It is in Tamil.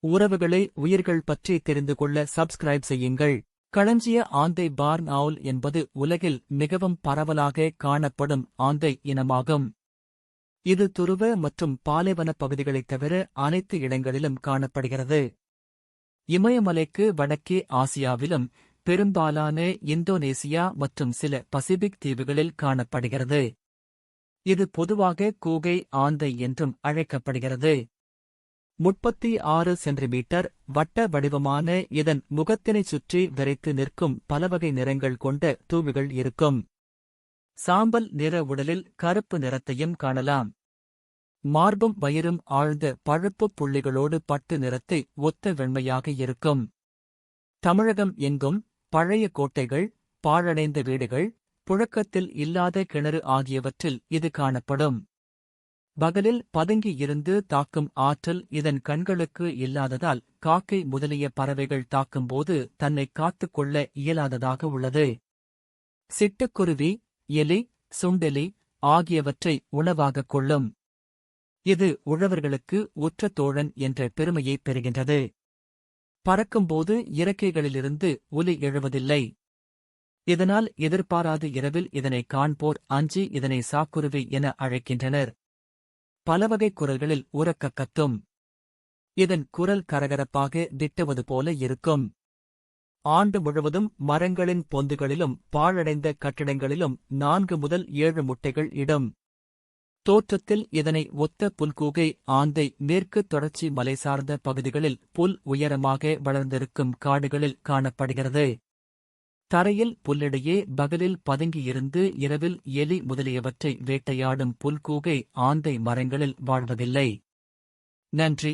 உறவுகளை உயிர்கள் பற்றி தெரிந்து கொள்ள சப்ஸ்கிரைப் செய்யுங்கள். களஞ்சிய ஆந்தை பார்ன் ஆவுல் என்பது உலகில் மிகவும் பரவலாக காணப்படும் ஆந்தை இனமாகும். இது துருவ மற்றும் பாலைவனப் பகுதிகளைத் தவிர அனைத்து இடங்களிலும் காணப்படுகிறது. இமயமலைக்கு வடக்கே ஆசியாவிலும் பெரும்பாலான இந்தோனேசியா மற்றும் சில பசிபிக் தீவுகளில் காணப்படுகிறது. இது பொதுவாக கூகை ஆந்தை என்றும் அழைக்கப்படுகிறது. முப்பத்தி ஆறு சென்டிமீட்டர் வட்ட வடிவமான இதன் முகத்தினைச் சுற்றி விரைத்து நிற்கும் பலவகை நிறங்கள் கொண்ட தூவிகள் இருக்கும். சாம்பல் நிற உடலில் கருப்பு நிறத்தையும் காணலாம். மார்பும் வயிறும் ஆழ்ந்த பழுப்பு புள்ளிகளோடு பட்டு நிறத்தை ஒத்த வெண்மையாக இருக்கும். தமிழகம் எங்கும் பழைய கோட்டைகள் பாழடைந்த வீடுகள் புழக்கத்தில் இல்லாத கிணறு ஆகியவற்றில் இது காணப்படும். பகலில் பதுங்கி இருந்து தாக்கும் ஆற்றல் இதன் கண்களுக்கு இல்லாததால் காக்கை முதலிய பறவைகள் தாக்கும்போது தன்னை காத்துக் கொள்ள இயலாததாக உள்ளது. சிட்டுக்குருவி எலி சுண்டெலி ஆகியவற்றை உணவாகக் கொள்ளும். இது உழவர்களுக்கு உற்ற தோழன் என்ற பெருமையைப் பெறுகின்றது. பறக்கும்போது இறக்கைகளிலிருந்து ஒலி எழுவதில்லை. இதனால் எதிர்பாராத இரவில் இதனை காண்போர் அஞ்சி இதனை சாக்குருவி என அழைக்கின்றனர். பலவகை குரல்களில் உறக்க கத்தும். இதன் குரல் கரகரப்பாக திட்டுவது போல இருக்கும். ஆண்டு முழுவதும் மரங்களின் பொந்துகளிலும் பாழடைந்த கட்டிடங்களிலும் நான்கு முதல் ஏழு முட்டைகள் இடும். தோற்றத்தில் இதனை ஒத்த புல்கூகை ஆந்தை மேற்கு தொடர்ச்சி மலை சார்ந்த பகுதிகளில் புல் உயரமாக வளர்ந்திருக்கும் காடுகளில் காணப்படுகிறது. தரையில் புல்லிடையே பகலில் பதுங்கியிருந்து இரவில் எலி முதலியவற்றை வேட்டையாடும் புல்கூகை ஆந்தை மரங்களில் வாழ்வதில்லை. நன்றி.